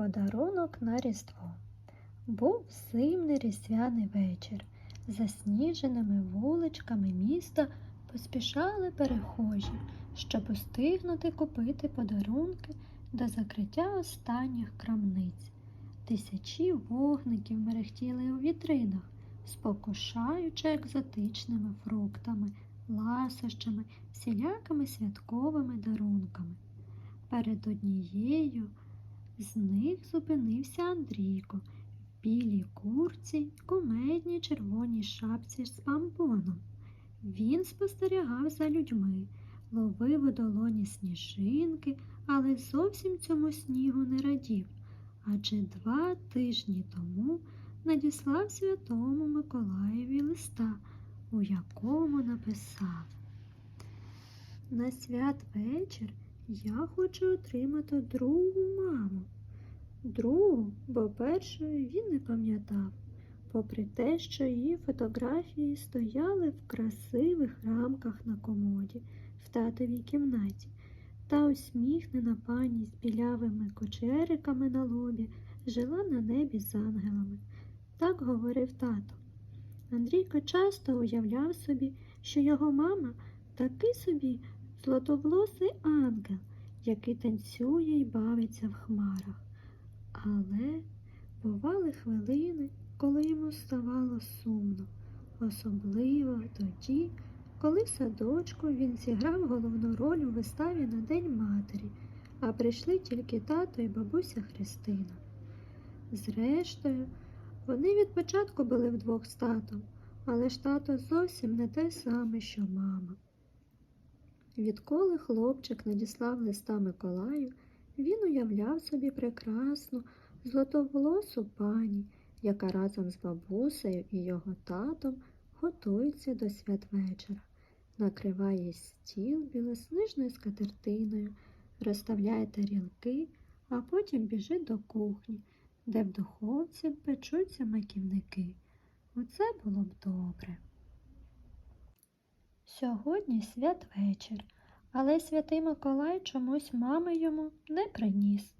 Подарунок на Різдво. Був зимний різдвяний вечір. Засніженими вуличками міста поспішали перехожі, щоб устигнути купити подарунки до закриття останніх крамниць. Тисячі вогників мерехтіли у вітринах, спокушаючи екзотичними фруктами, ласощами, всілякими святковими дарунками. Перед однією з них зупинився Андрійко. В білій курці кумедній червоній шапці з пампоном. Він спостерігав за людьми, ловив у долоні сніжинки, але зовсім цьому снігу не радів, адже два тижні тому надіслав святому Миколаєві листа, у якому написав. На святвечір я хочу отримати другу маму. Другу, бо першої він не пам'ятав, попри те, що її фотографії стояли в красивих рамках на комоді в татовій кімнаті, та усміхнена пані з білявими кочериками на лобі жила на небі з ангелами. Так говорив тато. Андрійко часто уявляв собі, що його мама такий собі златовлосий ангел, який танцює і бавиться в хмарах. Але бували хвилини, коли йому ставало сумно, особливо тоді, коли в садочку він зіграв головну роль у виставі на День Матері, а прийшли тільки тато і бабуся Христина. Зрештою, вони від початку були вдвох з татом, але ж тато зовсім не те саме, що мама. Відколи хлопчик надіслав листа Миколаю, він уявляв собі прекрасну златоволосу пані, яка разом з бабусею і його татом готується до святвечора, накриває стіл білосніжною скатертиною, розставляє тарілки, а потім біжить до кухні, де в духовці печуться маківники. Оце було б добре. Сьогодні святвечір, але святий Миколай чомусь мами йому не приніс.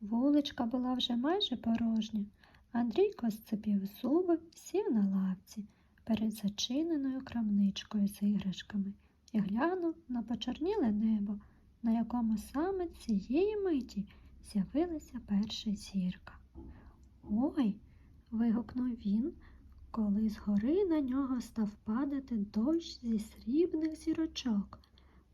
Вуличка була вже майже порожня. Андрійко сцепив зуби, сів на лавці перед зачиненою крамничкою з іграшками і глянув на почорніле небо, на якому саме цієї миті з'явилася перша зірка. Ой. вигукнув він, коли згори на нього став падати дощ зі срібних зірочок.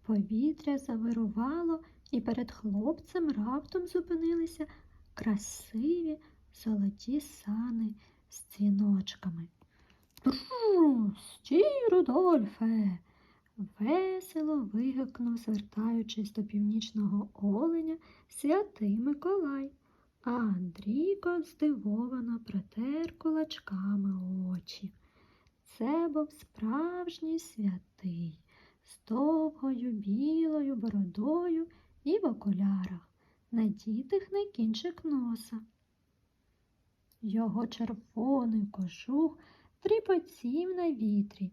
Повітря завирувало, і перед хлопцем раптом зупинилися красиві золоті сани з дзвіночками. Бру, стій, Рудольфе. Весело вигукнув, звертаючись до північного оленя, святий Миколай. А Андрійко здивовано протер кулачками очі. Це був справжній святий, з довгою білою бородою і в окулярах, надітих на кінчик носа. Його червоний кожух тріпотів на вітрі,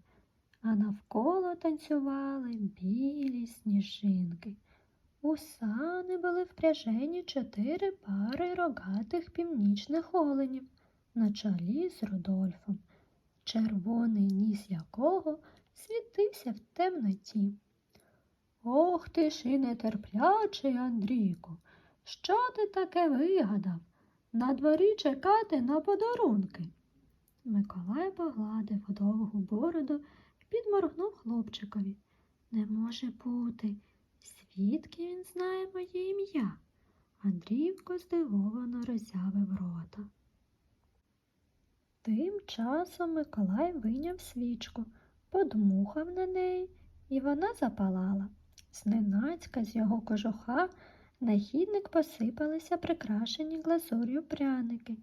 а навколо танцювали білі сніжинки. У сани були впряжені чотири пари рогатих північних оленів на чолі з Рудольфом, червоний ніс якого світився в темноті. Ох ти ж і нетерплячий, Андрійку, що ти таке вигадав? На дворі чекати на подарунки. Миколай погладив довгу бороду і підморгнув хлопчикові. Не може бути. Звідки він знає моє ім'я? Андрійко здивовано роззявив рота. Тим часом Миколай вийняв свічку, подмухав на неї, і вона запалала. Зненацька з його кожуха на хідник посипалися прикрашені глазур'ю пряники.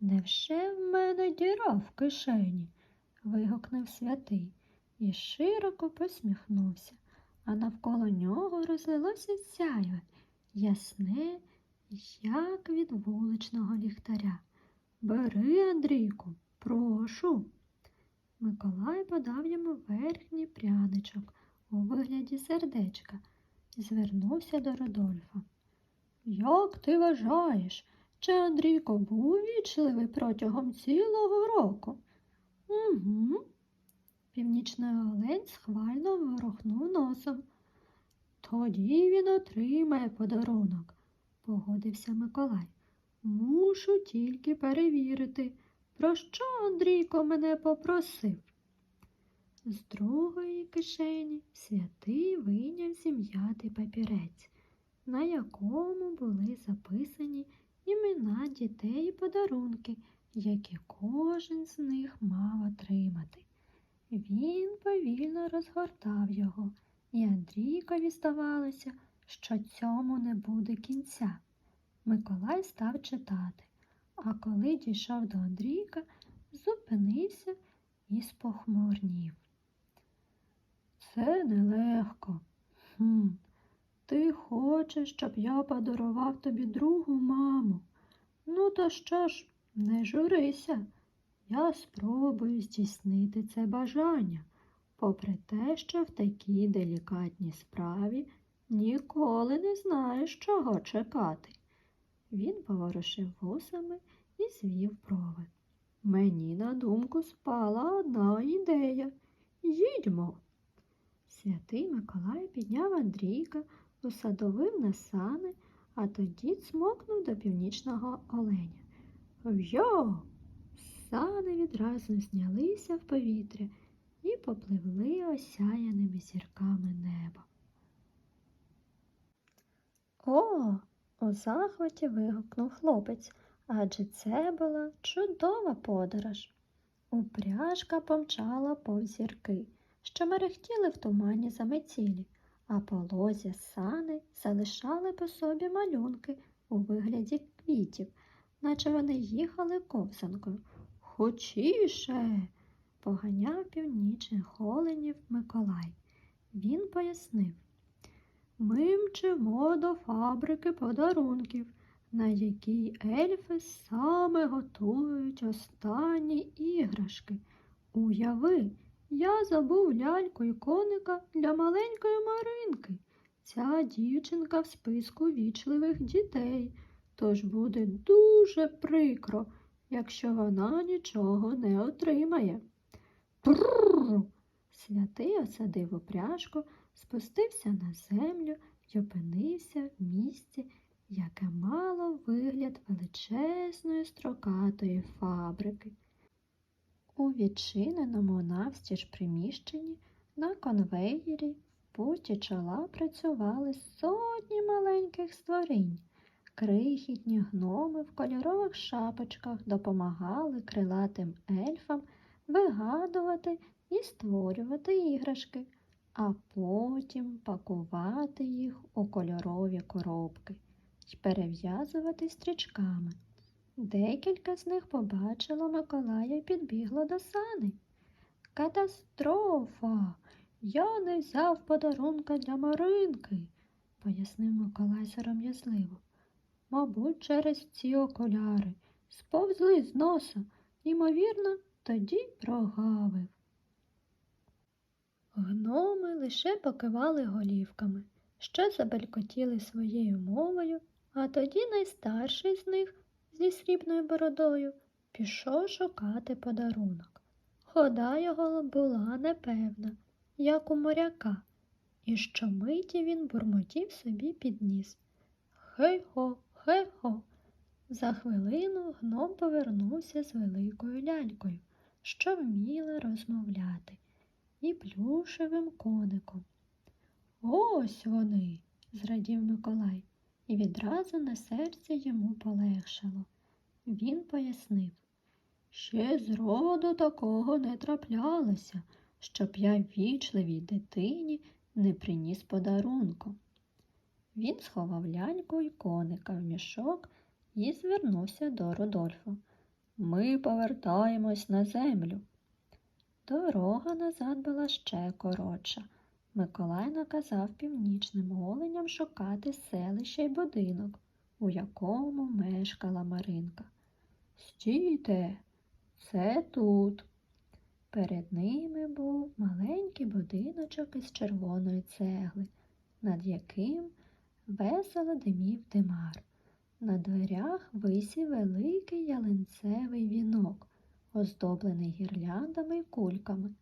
Невже в мене діра в кишені? вигукнув святий і широко посміхнувся а навколо нього розлилося сяйве, ясне, як від вуличного ліхтаря. Бери, Андрійку, прошу. Миколай подав йому верхній пряничок у вигляді сердечка і звернувся до Родольфа. Як ти вважаєш, що Андрійко був вічливий протягом цілого року. Угу. Північний олень схвально ворухнув носом. Тоді він отримає подарунок, погодився Миколай. Мушу тільки перевірити, про що Андрійко мене попросив. З другої кишені святий вийняв зім'ятий папірець, на якому були записані імена дітей і подарунки, які кожен з них мав отримати. Він повільно розгортав його, і Андрійкові здавалося, що цьому не буде кінця. Миколай став читати, а коли дійшов до Андрійка, зупинився і спохмурнів. Це нелегко. Хм, ти хочеш, щоб я подарував тобі другу маму. Ну, то що ж, не журися. Я спробую здійснити це бажання, попри те, що в такій делікатній справі ніколи не знаєш, чого чекати. Він поворушив вусами і звів брови. Мені на думку спала одна ідея. Їдьмо. Святий Миколай підняв Андрійка, усадовив на сани, а тоді цмокнув до північного оленя. В'йо! Сани відразу знялися в повітря і попливли осяяними зірками неба. О, у захваті вигукнув хлопець, адже це була чудова подорож. Упряжка помчала повз зірки, що мерехтіли в тумані заметілі, а по лозі сани залишали по собі малюнки у вигляді квітів, наче вони їхали ковзанкою. Хочіше, поганяв північних оленів Миколай. Він пояснив. Ми мчимо до фабрики подарунків, на якій ельфи саме готують останні іграшки. Уяви, я забув ляльку і коника для маленької Маринки. Ця дівчинка в списку вічливих дітей, тож буде дуже прикро, якщо вона нічого не отримає. Прррр! Святий осадив упряжку, спустився на землю й опинився в місці, яке мало вигляд величезної строкатої фабрики. У відчиненому навстіж приміщенні на конвеєрі в путі чола працювали сотні маленьких створінь. Крихітні гноми в кольорових шапочках допомагали крилатим ельфам вигадувати і створювати іграшки, а потім пакувати їх у кольорові коробки й перев'язувати стрічками. Декілька з них побачило Миколая і підбігло до сани. Катастрофа! Я не взяв подарунка для Маринки, пояснив Миколай сором'язливо. Мабуть, через ці окуляри сповзли з носа, ймовірно, тоді прогавив. Гноми лише покивали голівками, що забелькотіли своєю мовою, а тоді найстарший з них зі срібною бородою пішов шукати подарунок. Хода його була непевна, як у моряка, і щомиті він бурмотів собі під ніс. Хей-хо, хей-хо. За хвилину гном повернувся з великою лялькою, що вміла розмовляти, і плюшевим коником. Ось вони, зрадів Миколай, і відразу на серці йому полегшало. Він пояснив, ще зроду такого не траплялося, щоб я вічливій дитині не приніс подарунку. Він сховав ляльку й коника в мішок і звернувся до Рудольфа. Ми повертаємось на землю. Дорога назад була ще коротша. Миколай наказав північним оленям шукати селище й будинок, у якому мешкала Маринка. Стійте, це тут. Перед ними був маленький будиночок із червоної цегли, над яким весело димів димар. На дверях висів великий ялинцевий вінок, оздоблений гірляндами й кульками,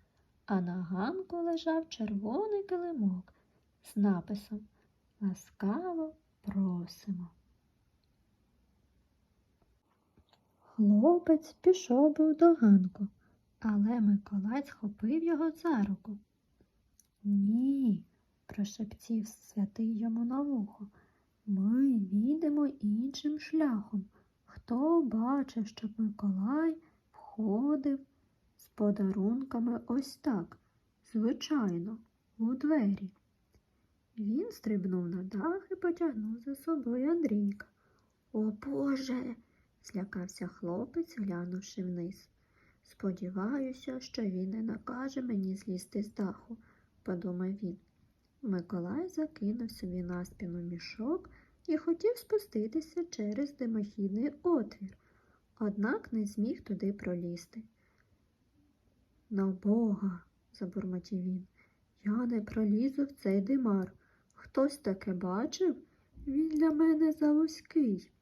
а на ганку лежав червоний килимок з написом Ласкаво просимо. Хлопець пішов був до ганку, але Миколай схопив його за руку. Ні, прошепців святий йому на вухо. Ми відемо іншим шляхом. Хто бачив, щоб Миколай входив з подарунками ось так, звичайно, у двері. Він стрибнув на дах і потягнув за собою Андрійка. О Боже. злякався хлопець, глянувши вниз. Сподіваюся, що він не накаже мені злізти з даху, подумав він. Миколай закинув собі на спину мішок і хотів спуститися через димохідний отвір, однак не зміг туди пролізти. На Бога, забурмотів він, я не пролізу в цей димар. Хтось таке бачив? Він для мене завузький.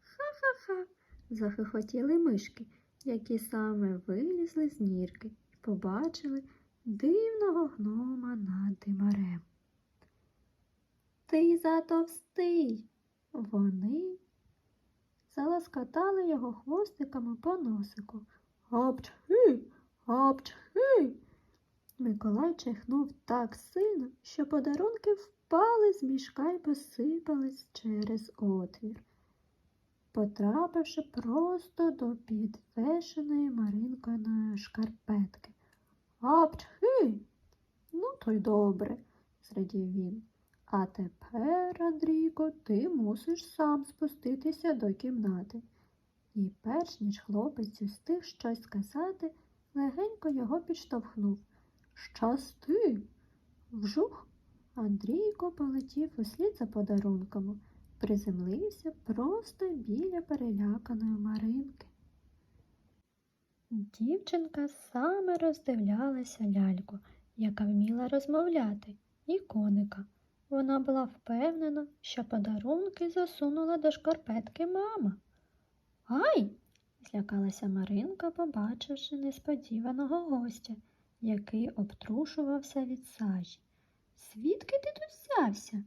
Ха-ха-ха, захихотіли мишки, які саме вилізли з нірки і побачили дивного гнома над димарем. Ти затовстий. Вони заласкотали його хвостиками по носику. Апчхи, апчхи. Миколай чихнув так сильно, що подарунки впали з мішка й посипались через отвір, потрапивши просто до підвешеної Маринкиної шкарпетки. Апчхи. Ну, то й добре, зрадів він. А тепер, Андрійко, ти мусиш сам спуститися до кімнати. І перш ніж хлопець встиг щось сказати, легенько його підштовхнув. Щасти. Вжух. Андрійко полетів услід за подарунками, приземлився просто біля переляканої Маринки. Дівчинка саме роздивлялася ляльку, яка вміла розмовляти, і коника. Вона була впевнена, що подарунки засунула до шкарпетки мама. Ай! злякалася Маринка, побачивши несподіваного гостя, який обтрушувався від сажі. Звідки ти тут взявся?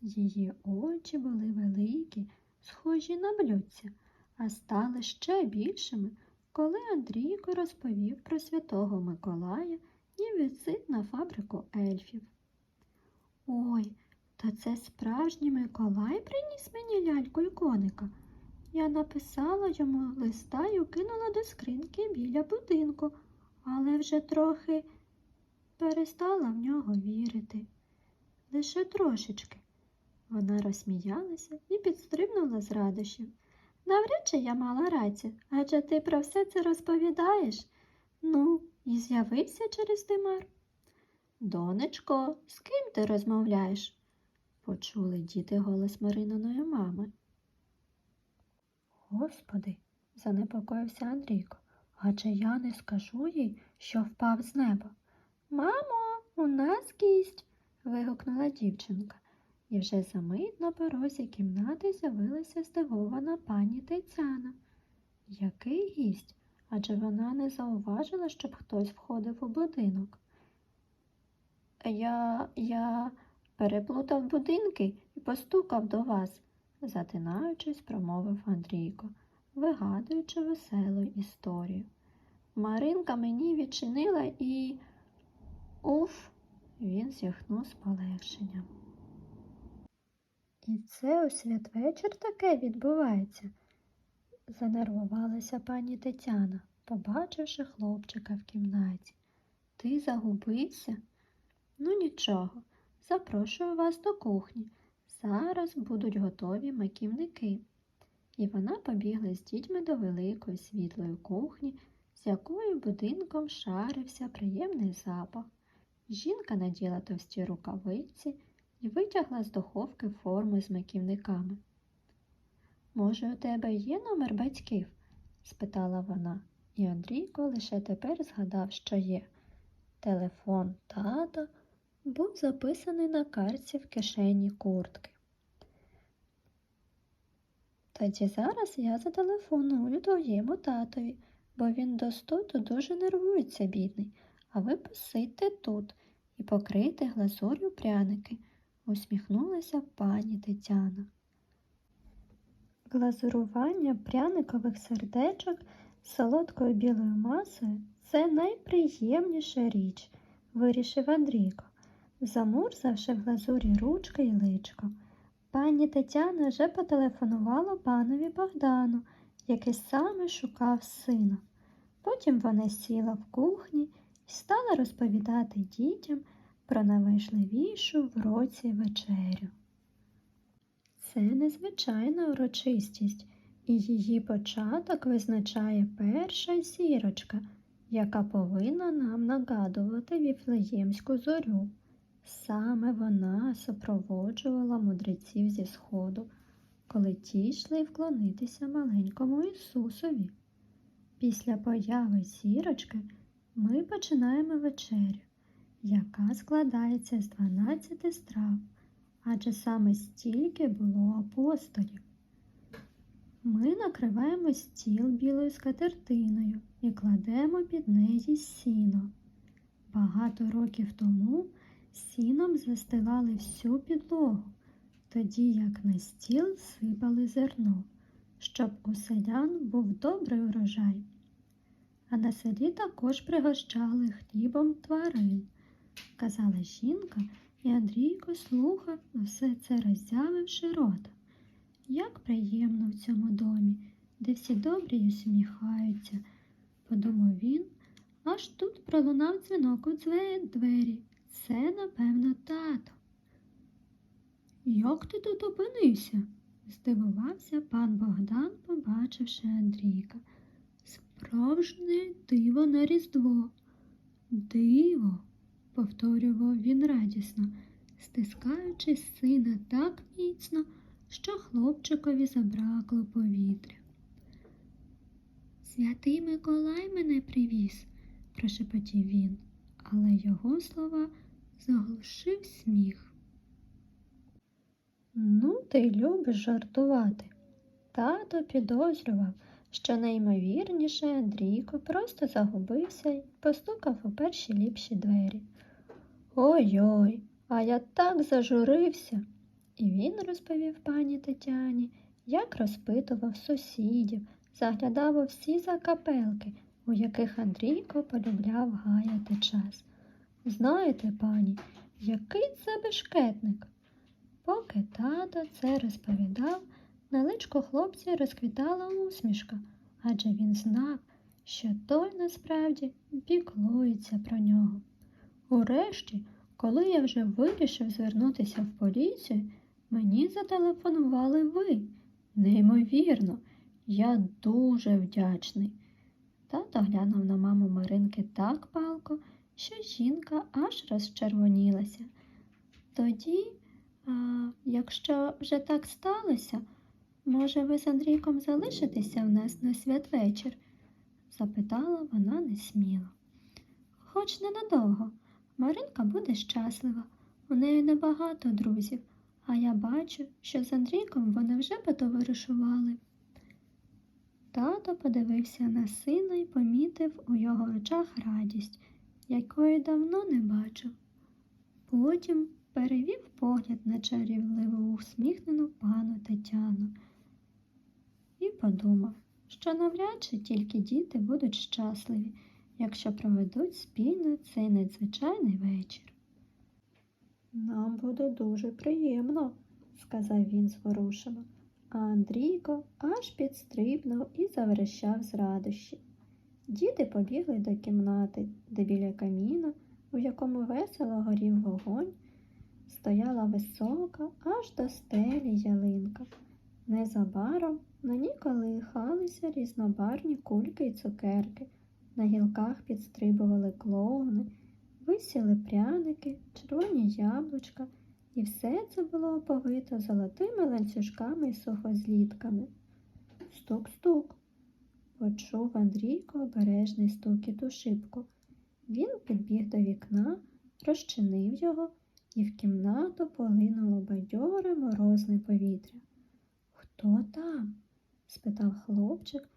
Її очі були великі, схожі на блюдця, а стали ще більшими, коли Андрійко розповів про святого Миколая і візит на фабрику ельфів. Ой, та це справжній Миколай приніс мені ляльку й коника. Я написала йому листа й укинула до скриньки біля будинку, але вже трохи перестала в нього вірити. Лише трошечки. Вона розсміялася і підстрибнула з радощів. Навряд чи я мала рацію, адже ти про все це розповідаєш. Ну, і з'явився через димар. Донечко, з ким ти розмовляєш? почули діти голос Марининої мами. Господи, занепокоївся Андрійко, адже я не скажу їй, що впав з неба. Мамо, у нас гість. вигукнула дівчинка, і вже за мить на порозі кімнати з'явилася здивована пані Тетяна. Який гість? Адже вона не зауважила, щоб хтось входив у будинок. Я, я переплутав будинки і постукав до вас, затинаючись, промовив Андрійко, вигадуючи веселу історію. Маринка мені відчинила і. Уф, він зіхнув з полегшенням. І це у святвечір таке відбувається, занервувалася пані Тетяна, побачивши хлопчика в кімнаті. Ти загубився? Ну нічого, запрошую вас до кухні. Зараз будуть готові маківники. І вона побігла з дітьми до великої світлої кухні, з якою будинком шарився приємний запах. Жінка наділа товсті рукавиці і витягла з духовки форми з маківниками. Може, у тебе є номер батьків? спитала вона, і Андрійко лише тепер згадав, що є. Телефон тата був записаний на картці в кишені куртки. Тоді зараз я зателефоную твоєму татові, бо він до стоту дуже нервується, бідний. А ви посидьте тут і покрийте глазур'ю пряники, усміхнулася пані Тетяна. Глазурування пряникових сердечок з солодкою білою масою це найприємніша річ, вирішив Андрійко, замурзавши в глазурі ручки й личко. Пані Тетяна вже потелефонувала панові Богдану, який саме шукав сина. Потім вона сіла в кухні і стала розповідати дітям про найважливішу в році вечерю. Це незвичайна урочистість, і її початок визначає перша зірочка, яка повинна нам нагадувати віфлеємську зорю. Саме вона супроводжувала мудреців зі сходу, коли ті йшли вклонитися маленькому Ісусові. Після появи зірочки ми починаємо вечерю, яка складається з 12 страв, адже саме стільки було апостолів. Ми накриваємо стіл білою скатертиною і кладемо під неї сіно. Багато років тому сіном застилали всю підлогу, тоді як на стіл сипали зерно, щоб у селян був добрий урожай. А на селі також пригощали хлібом тварин, казала жінка, і Андрійко слухав усе це роззявивши рота. Як приємно в цьому домі, де всі добрі й усміхаються, подумав він, аж тут пролунав дзвінок у две- двері. Це, напевно, тато. Як ти тут опинився? здивувався пан Богдан, побачивши Андрійка. Справжнє диво на Різдво. Диво, повторював він радісно, стискаючи сина так міцно, що хлопчикові забракло повітря. Святий Миколай мене привіз, прошепотів він, але його слова заглушив сміх. Ну, ти любиш жартувати. Тато підозрював, що найімовірніше Андрійко просто загубився і постукав у перші ліпші двері. Ой-ой, а я так зажурився. І він розповів пані Тетяні, як розпитував сусідів, заглядав у всі закапелки, у яких Андрійко полюбляв гаяти час. Знаєте, пані, який це бешкетник? Поки тато це розповідав, на личку хлопця розквітала усмішка, адже він знав, що той насправді піклується про нього. Урешті, коли я вже вирішив звернутися в поліцію, мені зателефонували ви. Неймовірно, я дуже вдячний. Тато глянув на маму Маринки так палко, що жінка аж розчервонілася. Тоді, а, якщо вже так сталося, може, ви з Андрійком залишитеся в нас на святвечір? запитала вона несміло. Хоч ненадовго. Маринка буде щаслива, у неї небагато друзів, а я бачу, що з Андрійком вони вже потоваришували. Тато подивився на сина і помітив у його очах радість, якої давно не бачив. Потім перевів погляд на чарівливу усміхнену пану Тетяну і подумав, що навряд чи тільки діти будуть щасливі, якщо проведуть спільно цей надзвичайний вечір. Нам буде дуже приємно, сказав він зворушено, а Андрійко аж підстрибнув і заверещав з радощі. Діти побігли до кімнати, де біля каміна, у якому весело горів вогонь, стояла висока аж до стелі ялинка. Незабаром на ній колихалися різнобарні кульки й цукерки, на гілках підстрибували клоуни, висіли пряники, червоні яблучка, і все це було оповито золотими ланцюжками і сухозлітками. Стук-стук. Почув Андрійко обережний стукіт у шибку. Він підбіг до вікна, розчинив його, і в кімнату полинуло бадьоре морозне повітря. Хто там? спитав хлопчик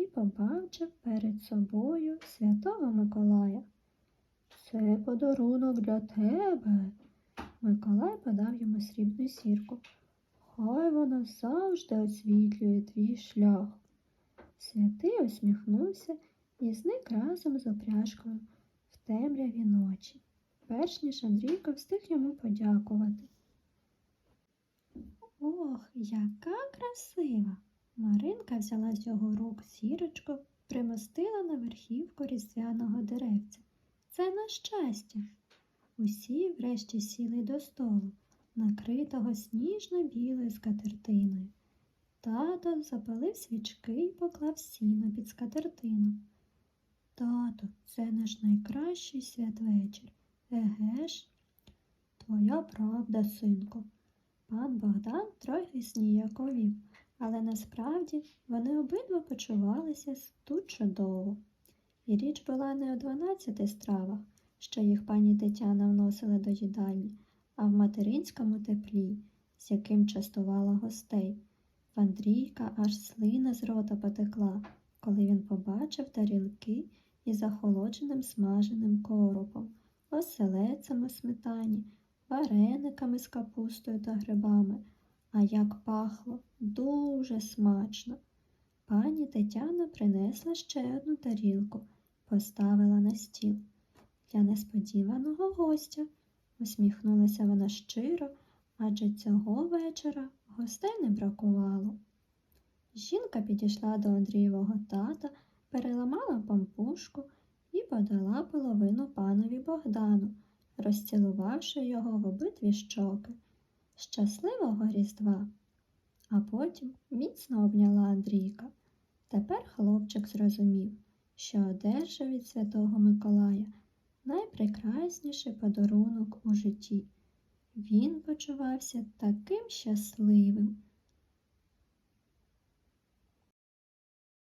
і побачив перед собою святого Миколая. Це подарунок для тебе. Миколай подав йому срібну сірку. Хай вона завжди освітлює твій шлях. Святий усміхнувся і зник разом з опряжкою в темряві ночі, перш ніж Андрійко встиг йому подякувати. Ох, яка красива! Маринка взяла з його рук сірочку, примостила на верхівку різдвяного деревця. Це на щастя. Усі врешті сіли до столу, накритого сніжно-білою скатертиною. Тато запалив свічки і поклав сіно під скатертину. Тато, це наш найкращий святвечір. Еге ж? Твоя правда, синку. Пан Богдан трохи сніяковів, але насправді вони обидва почувалися тут чудово. І річ була не у дванадцяти стравах, що їх пані Тетяна вносила до їдальні, а в материнському теплі, з яким частувала гостей. В Андрійка аж слина з рота потекла, коли він побачив тарілки із охолодженим смаженим коропом, оселецями в сметані, варениками з капустою та грибами. А як пахло дуже смачно. Пані Тетяна принесла ще одну тарілку, поставила на стіл. Для несподіваного гостя усміхнулася вона щиро, адже цього вечора гостей не бракувало. Жінка підійшла до Андрієвого тата, переламала пампушку і подала половину панові Богдану, розцілувавши його в обидві щоки. Щасливого Різдва! А потім міцно обняла Андрійка. Тепер хлопчик зрозумів, що одержав від Святого Миколая найпрекрасніший подарунок у житті. Він почувався таким щасливим,